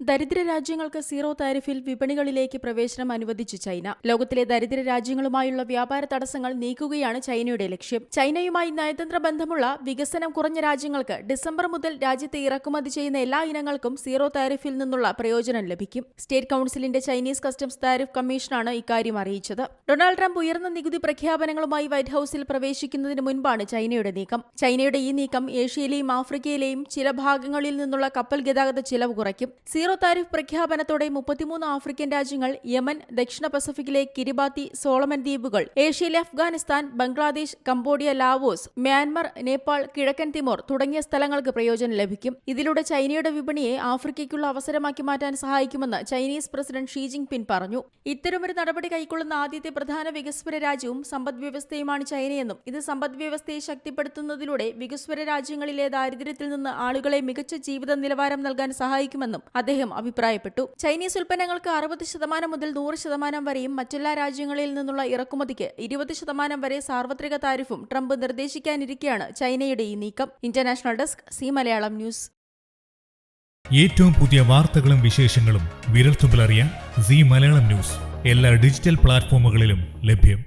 ദരിദ്ര രാജ്യങ്ങൾക്ക് സീറോ താരിഫിൽ വിപണികളിലേക്ക് പ്രവേശനം അനുവദിച്ചു ചൈന. ലോകത്തിലെ ദരിദ്ര രാജ്യങ്ങളുമായുള്ള വ്യാപാര തടസ്സങ്ങൾ നീക്കുകയാണ് ചൈനയുടെ ലക്ഷ്യം. ചൈനയുമായി നയതന്ത്ര ബന്ധമുള്ള വികസനം കുറഞ്ഞ രാജ്യങ്ങൾക്ക് ഡിസംബർ മുതൽ രാജ്യത്തെ ഇറക്കുമതി ചെയ്യുന്ന എല്ലാ ഇനങ്ങൾക്കും സീറോ താരിഫിൽ നിന്നുള്ള പ്രയോജനം ലഭിക്കും. സ്റ്റേറ്റ് കൌൺസിലിന്റെ ചൈനീസ് കസ്റ്റംസ് താരിഫ് കമ്മീഷനാണ് ഇക്കാര്യം അറിയിച്ചത്. ഡൊണാൾഡ് ട്രംപ് ഉയർന്ന നികുതി പ്രഖ്യാപനങ്ങളുമായി വൈറ്റ് ഹൌസിൽ പ്രവേശിക്കുന്നതിന് മുൻപാണ് ചൈനയുടെ നീക്കം. ചൈനയുടെ ഈ നീക്കം ഏഷ്യയിലെയും ആഫ്രിക്കയിലെയും ചില ഭാഗങ്ങളിൽ നിന്നുള്ള കപ്പൽ ഗതാഗത ചിലവ് കുറയ്ക്കും. സീറോ താരിഫ് പ്രഖ്യാപനത്തോടെ മുപ്പത്തിമൂന്ന് ആഫ്രിക്കൻ രാജ്യങ്ങൾ യമൻ ദക്ഷിണ പസഫിക്കിലെ കിരിബാത്തി സോളമൻ ദ്വീപുകൾ ഏഷ്യയിലെ Afghanistan Bangladesh Cambodia Laos Myanmar Nepal കിഴക്കൻ തിമോർ തുടങ്ങിയ സ്ഥലങ്ങൾക്ക് പ്രയോജനം ലഭിക്കും. ഇതിലൂടെ ചൈനയുടെ വിപണിയെ ആഫ്രിക്കയ്ക്കുള്ള അവസരമാക്കി മാറ്റാൻ സഹായിക്കുമെന്ന് Chinese president Xi Jinping പറഞ്ഞു. ഇത്തരമൊരു നടപടി കൈക്കൊള്ളുന്ന ആദ്യത്തെ പ്രധാന വികസ്വര രാജ്യവും സമ്പദ് വ്യവസ്ഥയുമാണ് ചൈനയെന്നും ഇത് സമ്പദ് വ്യവസ്ഥയെ ശക്തിപ്പെടുത്തുന്നതിലൂടെ വികസ്വര രാജ്യങ്ങളിലെ ദാരിദ്ര്യത്തിൽ നിന്ന് ആളുകളെ മികച്ച ജീവിത നിലവാരം നൽകാൻ സഹായിക്കുമെന്നും അദ്ദേഹം അഭിപ്രായപ്പെട്ടു. ചൈനീസ് ഉൽപ്പന്നങ്ങൾക്ക് അറുപത് ശതമാനം മുതൽ നൂറ് ശതമാനം വരെയും മറ്റെല്ലാ രാജ്യങ്ങളിൽ നിന്നുള്ള ഇറക്കുമതിക്ക് ഇരുപത് ശതമാനം വരെ സാർവത്രിക താരിഫും ട്രംപ് നിർദ്ദേശിക്കാനിരിക്കെയാണ് ചൈനയുടെ ഈ നീക്കം. International desk C Malayalam news. ഏറ്റവും പുതിയ വാർത്തകളും വിശേഷങ്ങളും വിരൽത്തുമ്പിലറിയാൻ സി മലയാളം ന്യൂസ്. എല്ലാ ഡിജിറ്റൽ പ്ലാറ്റ്ഫോമുകളിലും ലഭ്യം.